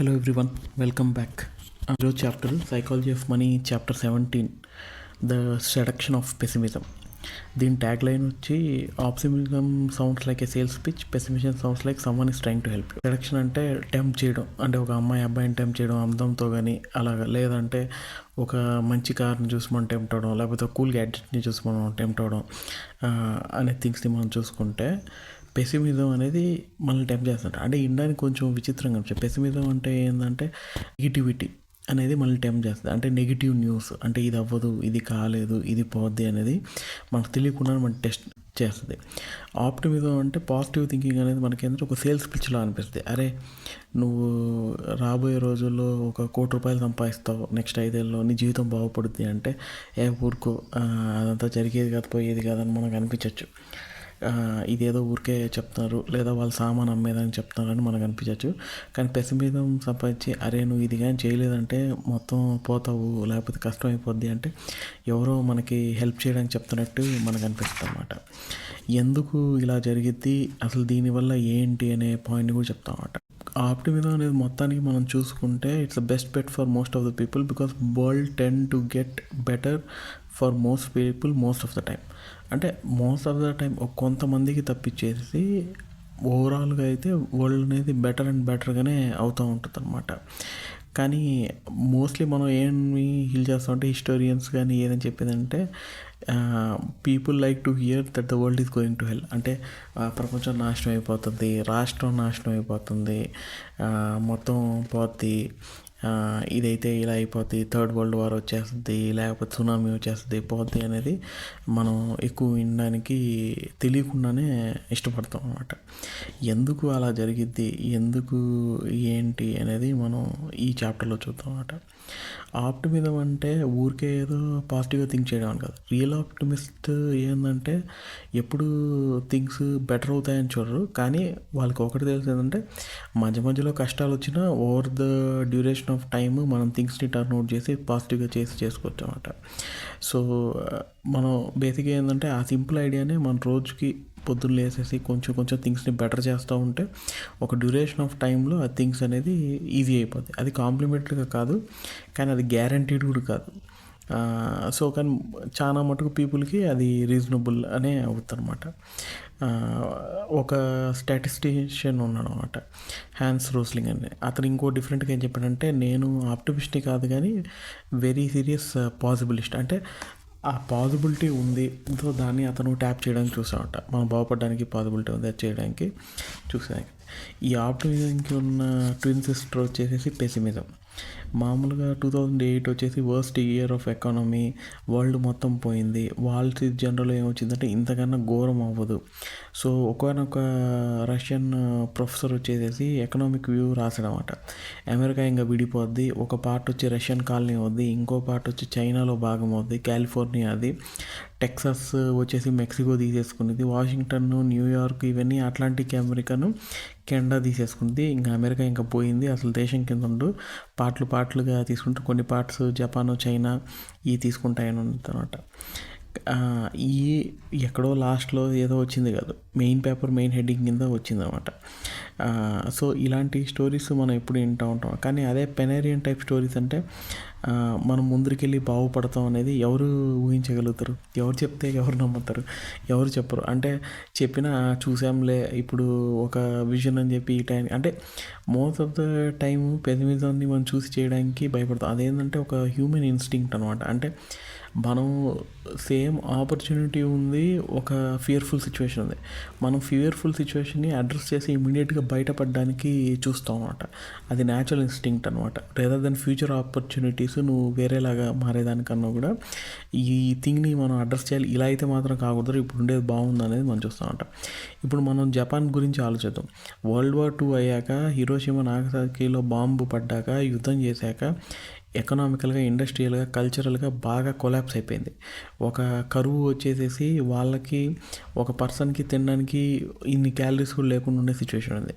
Hello everyone welcome back ఈరోజు chapter psychology of money chapter seventeen the seduction of pessimism దీని tag line వచ్చి optimism sounds like a sales pitch pessimism sounds like someone is trying to help seduction అంటే tempt చేయడం. అంటే ఒక అమ్మాయి అబ్బాయిని temp చేయడం అందంతో కానీ అలాగా. లేదంటే ఒక మంచి కార్ని చూసి మనం టెంప్ట్ అవడం లేకపోతే కూల్ గ్యాడ్జెట్ని చూసి మనం టెంప్ట్ అవడం అనే థింగ్స్ని మనం చూసుకుంటే పెసిమిజం అనేది మనల్ని టెంప్ చేస్తుంటారు అంటే ఇండానికి కొంచెం విచిత్రంగా అనిపిస్తుంది పెసిమిజం అంటే ఏంటంటే నెగిటివిటీ అనేది మనల్ని టెంప్ చేస్తుంది? అంటే నెగిటివ్ న్యూస్ అంటే ఇది అవ్వదు ఇది కాలేదు ఇది పోద్ది అనేది మనకు తెలియకుండా మనం టెస్ట్ చేస్తుంది. ఆప్టిమిజం అంటే పాజిటివ్ థింకింగ్ అనేది మనకి ఏంటంటే ఒక సేల్స్ పిచ్లో అనిపిస్తుంది. అరే నువ్వు రాబోయే రోజుల్లో ఒక కోటి రూపాయలు సంపాదిస్తావు నెక్స్ట్ ఐదేళ్ళలో నీ జీవితం బాగుపడుద్ది అంటే ఏ ఊరుకో అదంతా జరిగేది కాదు పోయేది కాదని మనకు అనిపించవచ్చు ఇదేదో ఊరికే చెప్తున్నారు లేదా వాళ్ళ సామాన్ అమ్మేదని చెప్తున్నారని మనకు అనిపించవచ్చు కానీ పెసిమిజం సంపాదించి అరే నువ్వు ఇది కానీ చేయలేదంటే మొత్తం పోతావు లేకపోతే కష్టం అయిపోద్ది అంటే ఎవరో మనకి హెల్ప్ చేయడానికి చెప్తున్నట్టు మనకు అనిపిస్తుంది అనమాట ఎందుకు ఇలా జరిగిద్ది అసలు దీనివల్ల ఏంటి అనే పాయింట్ కూడా చెప్తాం అనమాట ఆప్టిమిజం అనేది మొత్తానికి మనం చూసుకుంటే it's the best bet for most of the people because world tends to get better for most people most of the time అంటే మోస్ట్ ఆఫ్ ద టైం కొంతమందికి తప్పించేసి ఓవరాల్గా అయితే వరల్డ్ అనేది బెటర్ అండ్ బెటర్గానే అవుతూ ఉంటుంది అనమాట కానీ మోస్ట్లీ మనం ఏమి హీల్ చేస్తామంటే హిస్టోరియన్స్ కానీ ఏదని చెప్పిందంటే people like to hear that the world is going to hell అంటే ప్రపంచం నాశనం అయిపోతుంది రాష్ట్రం నాశనం అయిపోతుంది మొత్తం పోద్ది. ఇదైతే ఇలా అయిపోద్ది థర్డ్ వరల్డ్ వార్ వచ్చేస్తుంది లేకపోతే సునామీ వచ్చేస్తుంది పోద్ది అనేది మనం ఎక్కువ వినడానికి తెలియకుండానే ఇష్టపడతాం అనమాట ఎందుకు అలా జరిగిద్ది ఎందుకు ఏంటి అనేది మనం ఈ చాప్టర్లో చూద్దాం అనమాట ఆప్టిమిజం అంటే ఊరికే ఏదో పాజిటివ్గా థింక్ చేయడం అని కాదు. రియల్ ఆప్టిమిస్ట్ ఏంటంటే ఎప్పుడు థింగ్స్ బెటర్ అవుతాయని చూడరు. కానీ వాళ్ళకి ఒకటి తెలుసు ఏంటంటే మధ్య మధ్యలో కష్టాలు వచ్చినా over the duration of time మనం థింగ్స్ని టర్న్ అవుట్ చేసి పాజిటివ్గా చేసి చేసుకోవచ్చు అనమాట సో మనం బేసిక్గా ఏంటంటే ఆ సింపుల్ ఐడియానే మన రోజుకి పొద్దున్న లేసేసి కొంచెం కొంచెం థింగ్స్ని బెటర్ చేస్తూ ఉంటే ఒక డ్యూరేషన్ ఆఫ్ టైంలో ఆ థింగ్స్ అనేది ఈజీ అయిపోతుంది అది కాంప్లిమెంటరీగా కాదు కానీ అది గ్యారంటీడ్ కూడా కాదు. సో కానీ చాలా మటుకు పీపుల్కి అది రీజనబుల్ అనే అవుతుందన్నమాట. ఒక స్టాటిస్టిషియన్ ఉన్నాడు అనమాట హ్యాన్స్ రోస్లింగ్ అని. అతను ఇంకో డిఫరెంట్గా ఏం చెప్పాడంటే నేను ఆప్టిమిస్ట్ని కాదు కానీ వెరీ సీరియస్ పాసిబిలిస్ట్. అంటే ఆ పాజిబిలిటీ ఉంది. సో దాన్ని అతను ట్యాప్ చేయడానికి చూసామంట మనం బాగుపడడానికి పాజిబిలిటీ ఉంది. అది చేయడానికి చూసాం ఈ ఆప్టిమిజంకి ఉన్న ట్విన్ సిస్టర్ వచ్చేసి పెసిమిజం మామూలుగా టూ థౌజండ్ ఎయిట్ వచ్చేసి worst year of economy world మొత్తం పోయింది. వాల్ స్ట్రీట్ జనరల్ ఏమొచ్చిందంటే ఇంతకన్నా ఘోరం అవ్వదు. సో ఒకనొక రష్యన్ ప్రొఫెసర్ uh, వచ్చేసేసి ఎకనామిక్ వ్యూ రాసాడనమాట అమెరికా ఇంకా విడిపోద్ది ఒక పార్ట్ వచ్చి రష్యన్ కాలనీ అవుద్ది ఇంకో పార్ట్ వచ్చి చైనాలో భాగం అవుద్ది కాలిఫోర్నియా అది. టెక్సాస్ వచ్చేసి మెక్సికో తీసేసుకునేది వాషింగ్టన్ న్యూయార్క్ ఇవన్నీ అట్లాంటిక్ అమెరికాను కెనడా తీసేసుకుంది ఇంకా అమెరికా ఇంకా పోయింది అసలు దేశం కింద ఉండు పాటలు పార్ట్లుగా తీసుకుంటే కొన్ని పార్ట్స్ జపాన్ చైనా ఇవి తీసుకుంటాయని అనమాట ఈ ఎక్కడో లాస్ట్లో ఏదో వచ్చింది కాదు. మెయిన్ పేపర్ మెయిన్ హెడ్డింగ్ కింద వచ్చింది అనమాట సో ఇలాంటి స్టోరీస్ మనం ఎప్పుడు వింటూ ఉంటాం. కానీ అదే పెనేరియన్ టైప్ స్టోరీస్ అంటే మనం ముందరికెళ్ళి బాగుపడతాం అనేది ఎవరు ఊహించగలుగుతారు? ఎవరు చెప్తే ఎవరు నమ్ముతారు? ఎవరు చెప్పరు? అంటే చెప్పినా చూసాంలే ఇప్పుడు ఒక విజన్ అని చెప్పి ఈ టైం అంటే మోస్ట్ ఆఫ్ ద టైం పెసిమిజాన్ని మనం చూసి చేయడానికి భయపడతాం. అదేంటంటే ఒక హ్యూమన్ ఇన్స్టింక్ట్ అనమాట అంటే మనం సేమ్ ఆపర్చునిటీ ఉంది ఒక ఫియర్ఫుల్ సిచ్యువేషన్ ఉంది. మనం ఫియర్ఫుల్ సిచ్యువేషన్ని అడ్రస్ చేసి ఇమీడియట్గా బయటపడడానికి చూస్తాం అనమాట అది న్యాచురల్ ఇన్స్టింక్ట్ అనమాట రేదర్ దెన్ ఫ్యూచర్ ఆపర్చునిటీస్ నువ్వు వేరేలాగా మారేదానికన్నా కూడా ఈ థింగ్ని మనం అడ్రస్ చేయాలి. ఇలా అయితే మాత్రం కాకూడదు. ఇప్పుడు ఉండేది బాగుంది అనేది మనం చూస్తూ ఉంటాం. ఇప్పుడు మనం జపాన్ గురించి ఆలోచిద్దాం. వరల్డ్ వార్ టూ అయ్యాక హిరోషిమా నాగసాకిలో బాంబు పడ్డాక యుద్ధం చేశాక ఎకనామికల్గా ఇండస్ట్రియల్గా కల్చరల్గా బాగా కొలాప్స్ అయిపోయింది. ఒక కరువు వచ్చేసేసి వాళ్ళకి ఒక పర్సన్కి తినడానికి ఇన్ని క్యాలరీస్ కూడా లేకుండా ఉండే సిచ్యువేషన్ ఉంది.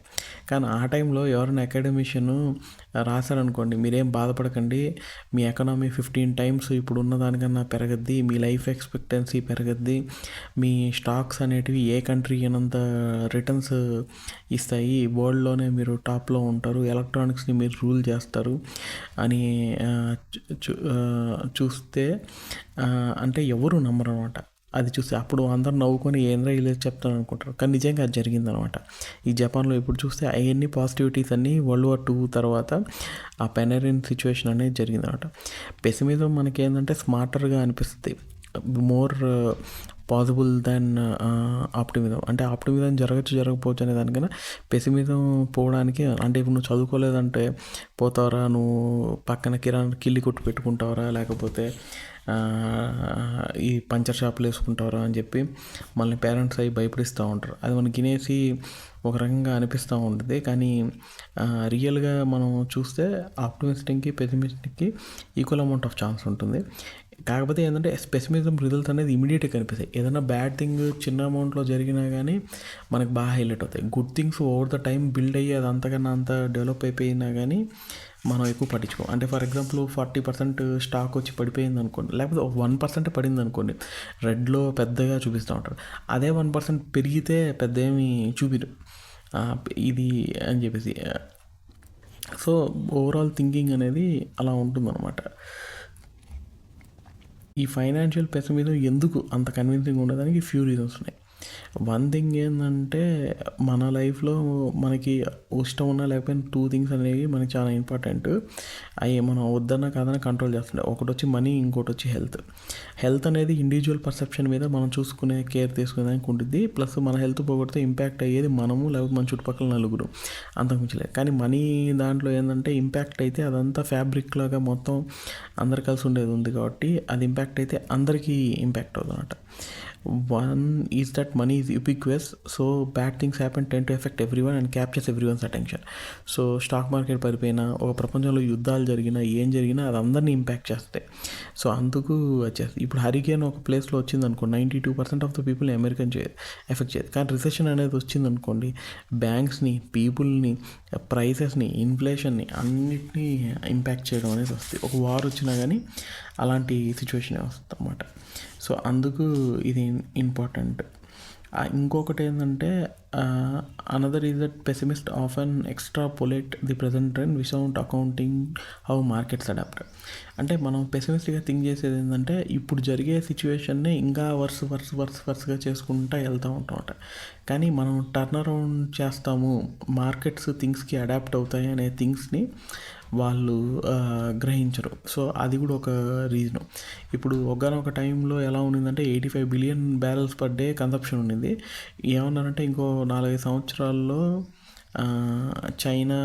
కానీ ఆ టైంలో ఎవరైనా అకాడమిషియన్ రాశారనుకోండి మీరేం బాధపడకండి మీ ఎకనామీ ఫిఫ్టీన్ టైమ్స్ ఇప్పుడు ఉన్న దానికన్నా పెరగద్ది మీ లైఫ్ ఎక్స్పెక్టెన్సీ పెరగద్ది మీ స్టాక్స్ అనేటివి ఏ కంట్రీ అయినంత రిటర్న్స్ ఇస్తాయి వరల్డ్లోనే మీరు టాప్లో ఉంటారు ఎలక్ట్రానిక్స్ని మీరు రూల్ చేస్తారు అని చూస్తే అంటే ఎవరు నమ్మరు అనమాట అది చూస్తే అప్పుడు అందరు నవ్వుకొని ఏంద్రా ఇలా చెప్తాను అనుకుంటారు. కానీ నిజంగా అది జరిగిందనమాట. ఈ జపాన్లో ఇప్పుడు చూస్తే అవన్నీ పాజిటివిటీస్ అన్నీ వరల్డ్ వార్ టూ తర్వాత ఆ పెనరిన్ సిచ్యువేషన్ అనేది జరిగిందనమాట. పెసిమిజం మనకి ఏంటంటే స్మార్టర్గా అనిపిస్తుంది. More possible than optimism. అంటే ఆప్టిమిజం జరగచ్చు జరగకపోవచ్చు అనే దానికన్నా పెసిమిజం పోవడానికి అంటే ఇప్పుడు నువ్వు చదువుకోలేదంటే పోతావరా నువ్వు పక్కన కిరాణా కిల్లి కొట్టు పెట్టుకుంటావరా లేకపోతే ఈ పంచర్ షాపులు వేసుకుంటారా అని చెప్పి మళ్ళీ పేరెంట్స్ అవి భయపడిస్తూ ఉంటారు. అది మనకి వినేసి ఒక రకంగా అనిపిస్తూ ఉంటుంది. కానీ రియల్గా మనం చూస్తే ఆప్టిమిస్టిక్కి పెసిమిస్టిక్కి ఈక్వల్ అమౌంట్ ఆఫ్ ఛాన్స్ ఉంటుంది. కాకపోతే ఏంటంటే పెసిమిజం రిజల్ట్స్ అనేది ఇమీడియట్గా కనిపిస్తాయి. ఏదైనా బ్యాడ్ థింగ్ చిన్న అమౌంట్లో జరిగినా కానీ మనకు బాగా హైలైట్ అవుతాయి. Good things over the time build అయ్యి అది అంతకన్నా అంత డెవలప్ అయిపోయినా కానీ మనం ఎక్కువ పట్టించుకోం. అంటే for example forty percent stock వచ్చి పడిపోయింది అనుకోండి. లేకపోతే ఒక వన్ పర్సెంట్ పడింది అనుకోండి. రెడ్లో పెద్దగా చూపిస్తూ ఉంటారు అదే వన్ పర్సెంట్ పెరిగితే పెద్ద ఏమి చూపిరు ఇది అని చెప్పేసి. సో ఓవరాల్ థింకింగ్ అనేది అలా ఉంటుందన్నమాట. ఈ ఫైనాన్షియల్ పెసమిజం ఎందుకు అంత కన్విన్సింగ్ ఉండడానికి ఫ్యూ రీజన్స్ ఉన్నాయి వన్ థింగ్ ఏంటంటే మన లైఫ్లో మనకి ఇష్టం ఉన్నా లేకపోయినా టూ థింగ్స్ అనేవి మనకి చాలా ఇంపార్టెంట్ అవి మనం వద్దన్న కాదన్న కంట్రోల్ చేస్తుండే. ఒకటి వచ్చి మనీ ఇంకోటి వచ్చి హెల్త్ హెల్త్ అనేది ఇండివిజువల్ పర్సెప్షన్ మీద మనం చూసుకునే కేర్ తీసుకునేదానికి ఉంటుంది ప్లస్ మన హెల్త్ పోగొడితే ఇంపాక్ట్ అయ్యేది మనము లేకపోతే మన చుట్టుపక్కల నలుగురు. అంతకుమించలేదు కానీ మనీ దాంట్లో ఏంటంటే ఇంపాక్ట్ అయితే అదంతా ఫ్యాబ్రిక్ లాగా మొత్తం అందరు కలిసి ఉండేది ఉంది కాబట్టి అది ఇంపాక్ట్ అయితే అందరికీ ఇంపాక్ట్ అవుతుంది one is that money is ubiquitous so bad things happen tend to affect every one and captures every one's attention so stock market పడిపోయినా ఒక ప్రపంచంలో యుద్ధాలు జరిగినా ఏం జరిగినా అది అందరినీ ఇంపాక్ట్ చేస్తాయి. సో అందుకు వచ్చేస్తుంది ఇప్పుడు హరికేన్ ఒక ప్లేస్లో వచ్చింది అనుకో ninety two percent of the people American చే ఎఫెక్ట్ చేయదు కానీ రిసెషన్ అనేది వచ్చింది అనుకోండి బ్యాంక్స్ని పీపుల్ని ప్రైసెస్ని ఇన్ఫ్లేషన్ని అన్నిటినీ ఇంపాక్ట్ చేయడం అనేది వస్తుంది. ఒక వార్ వచ్చినా కానీ అలాంటి సిచ్యువేషన్ వస్తుంది అన్నమాట సో అందుకు ఇది ఇంపార్టెంట్ ఇంకొకటి ఏంటంటే another is that pessimist often extrapolate the present trend without accounting how markets adapt అంటే మనం పెసిమిస్ట్గా థింక్ చేసేది ఏంటంటే ఇప్పుడు జరిగే సిచ్యువేషన్ని ఇంకా వర్స్ వర్స్ వర్స్ వర్స్గా చేసుకుంటూ వెళ్తూ ఉంటామట కానీ మనం టర్న్ అరౌండ్ చేస్తాము మార్కెట్స్ థింగ్స్కి అడాప్ట్ అవుతాయి అనే థింగ్స్ని వాళ్ళు గ్రహించరు. సో అది కూడా ఒక రీజను ఇప్పుడు ఒకనొక టైంలో ఎలా ఉండిందంటే eighty five billion barrels per day consumption ఉండింది ఏమన్నారంటే ఇంకో నాలుగైదు సంవత్సరాల్లో చైనా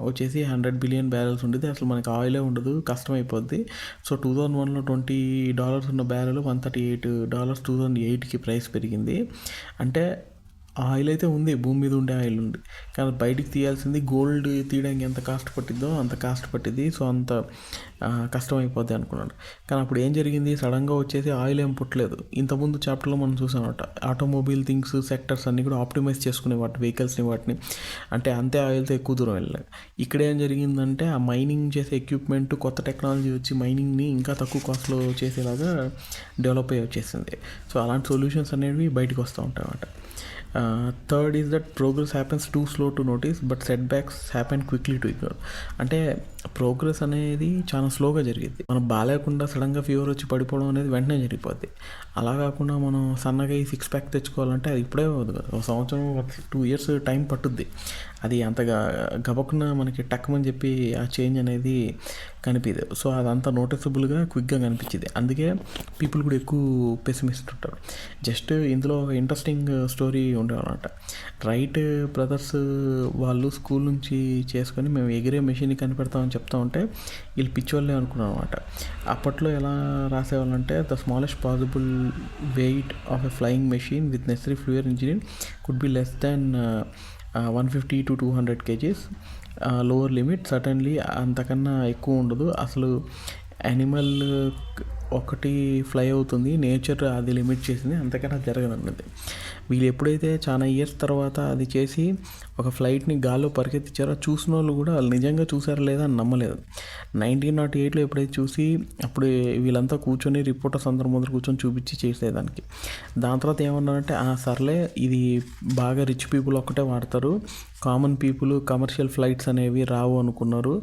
వచ్చేసి హండ్రెడ్ బిలియన్ బ్యారెల్స్ ఉండేది అసలు మనకి ఆయిలే ఉండదు కష్టమైపోద్ది. సో టూ థౌజండ్ వన్లో ట్వంటీ డాలర్స్ ఉన్న barrel one thirty eight dollars two thousand ఎయిట్కి ప్రైస్ పెరిగింది. అంటే ఆయిల్ అయితే ఉంది భూమి మీద ఉండే ఆయిల్ ఉంది. కానీ బయటికి తీయాల్సింది గోల్డ్ తీయడానికి ఎంత కాస్ట్ పట్టిద్దో అంత కాస్ట్ పట్టింది సో అంత కష్టం అయిపోద్ది అనుకున్నాడు. కానీ అప్పుడు ఏం జరిగింది? సడన్గా వచ్చేసి ఆయిల్ ఏం పుట్టలేదు. ఇంతకుముందు చాప్టర్లో మనం చూసామట ఆటోమొబైల్ థింగ్స్ సెక్టర్స్ అన్నీ కూడా ఆప్టిమైజ్ చేసుకునే వాటి వెహికల్స్ని వాటిని. అంటే అంతే ఆయిల్తో ఎక్కువ దూరం వెళ్ళలేదు ఇక్కడ ఏం జరిగిందంటే ఆ మైనింగ్ చేసే ఎక్విప్మెంట్ కొత్త టెక్నాలజీ వచ్చి మైనింగ్ని ఇంకా తక్కువ కాస్ట్లో చేసేలాగా డెవలప్ అయ్యి వచ్చేసింది. సో అలాంటి సొల్యూషన్స్ అనేవి బయటకు వస్తూ ఉంటాయి అన్నమాట third is that progress happens too slow to notice but setbacks happen quickly to ignore. అంటే ప్రోగ్రెస్ అనేది చాలా స్లోగా జరిగింది మనం బాగాలేకుండా సడన్గా ఫీవర్ వచ్చి పడిపోవడం అనేది వెంటనే జరిగిపోద్ది. అలా కాకుండా మనం సన్నగా ఈ సిక్స్ ప్యాక్ తెచ్చుకోవాలంటే అది ఇప్పుడే అవ్వదు ఒక సంవత్సరం టూ ఇయర్స్ టైం పట్టుద్ది. అది అంతగా గబక్కున మనకి టక్మని చెప్పి ఆ చేంజ్ అనేది కనిపించదు సో అదంతా నోటిసబుల్గా క్విక్గా కనిపించింది అందుకే పీపుల్ కూడా ఎక్కువ పెసిమిస్ట్ ఉంటారు. జస్ట్ ఇందులో ఒక ఇంట్రెస్టింగ్ స్టోరీ ఉండేవాళ్ళంట. రైట్ బ్రదర్స్ వాళ్ళు స్కూల్ నుంచి చేసుకొని మేము ఎగిరే మెషిన్ కనిపెడతామని చెప్తా ఉంటే వీళ్ళు పిచ్చోళ్ళే అనుకున్నాను అనమాట అప్పట్లో ఎలా రాసేవాళ్ళంటే the smallest possible weight of a flying machine with necessary fuel engineer could be less than one fifty to two hundred kgs. Lower limit certainly అంతకన్నా ఎక్కువ ఉండదు. అసలు యానిమల్ ఒకటి ఫ్లై అవుతుంది. నేచర్ అది లిమిట్ చేసింది. అంతకన్నా జరగదన్నది. వీళ్ళు ఎప్పుడైతే చాలా ఇయర్స్ తర్వాత అది చేసి ఒక ఫ్లైట్ని గాల్లో పరిగెత్తించారో చూసిన వాళ్ళు కూడా వాళ్ళు నిజంగా చూసారా లేదా అని నమ్మలేదు. నైన్టీన్ నాట్ ఎయిట్లో ఎప్పుడైతే చూసి అప్పుడు వీళ్ళంతా కూర్చొని రిపోర్టర్స్ అందరి ముందర కూర్చొని చూపించి చేసేదానికి. దాని తర్వాత ఏమన్నారంటే ఆ సర్లే ఇది బాగా రిచ్ పీపుల్ ఒక్కటే వాడతారు. కామన్ పీపుల్ కమర్షియల్ ఫ్లైట్స్ అనేవి రావు అనుకున్నారు.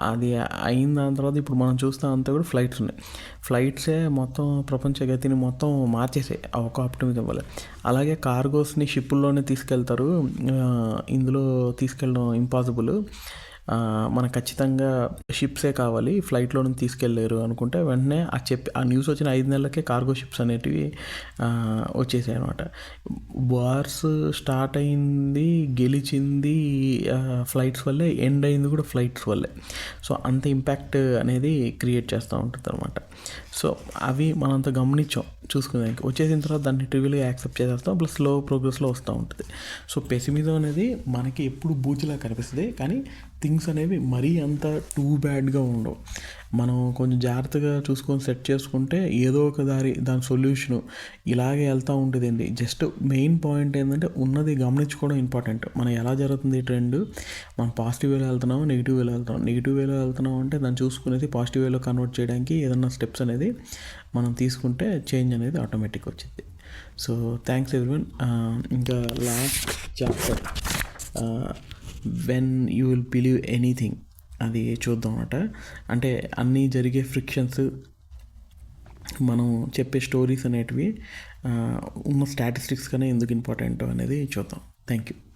అది అయిన దాని తర్వాత ఇప్పుడు మనం చూస్తే అంతా కూడా ఫ్లైట్స్ ఉన్నాయి. ఫ్లైట్సే మొత్తం ప్రపంచ గతిని మొత్తం మార్చేసాయి. ఒక ఆప్టిమిజం వల్ల అలాగే కార్గోస్ని షిప్పుల్లోనే తీసుకెళ్తారు. ఇందులో తీసుకెళ్ళడం ఇంపాసిబుల్ మనకు ఖచ్చితంగా షిప్సే కావాలి ఫ్లైట్లో నుంచి తీసుకెళ్ళలేరు అనుకుంటే వెంటనే ఆ చెప్పి ఆ న్యూస్ వచ్చిన ఐదు నెలలకే కార్గో షిప్స్ అనేటివి వచ్చేసాయి అనమాట వార్స్ స్టార్ట్ అయింది గెలిచింది ఫ్లైట్స్ వల్లే ఎండ్ అయింది కూడా ఫ్లైట్స్ వల్లే. సో అంత ఇంపాక్ట్ అనేది క్రియేట్ చేస్తూ ఉంటుంది అనమాట సో అవి మనంత గమనించాం చూసుకునేదానికి. వచ్చేసిన తర్వాత దాన్ని ట్రివిల్గా యాక్సెప్ట్ చేసేస్తాం ప్లస్ స్లో ప్రోగ్రెస్లో వస్తూ ఉంటుంది. సో పెసిమిజం అనేది మనకి ఎప్పుడు బూచిలా కనిపిస్తుంది కానీ థింగ్స్ అనేవి మరీ అంత టూ బ్యాడ్గా ఉండవు. మనం కొంచెం జాగ్రత్తగా చూసుకొని సెట్ చేసుకుంటే ఏదో ఒక దారి దాని సొల్యూషను ఇలాగే వెళ్తూ ఉంటుందండి. జస్ట్ మెయిన్ పాయింట్ ఏంటంటే ఉన్నది గమనించుకోవడం ఇంపార్టెంట్. మనం ఎలా జరుగుతుంది ఈ ట్రెండ్? మనం పాజిటివ్ వేలో వెళ్తున్నాం నెగిటివ్ వేలో వెళ్తున్నాం నెగిటివ్ వేలో వెళ్తున్నాం అంటే దాన్ని చూసుకునేది పాజిటివ్ వేలో కన్వర్ట్ చేయడానికి ఏదన్నా స్టెప్స్ అనేది మనం తీసుకుంటే చేంజ్ అనేది ఆటోమేటిక్ వచ్చింది సో థ్యాంక్స్ ఎవ్రీవన్. ఇంకా last chapter. When you will believe anything అది చూద్దాం అన్నమాట. అంటే అన్నీ జరిగే ఫ్రిక్షన్స్ మనం చెప్పే స్టోరీస్ అనేటివి ఉన్న స్టాటిస్టిక్స్ కన్నా ఎందుకు ఇంపార్టెంట్ అనేది చూద్దాం. Thank you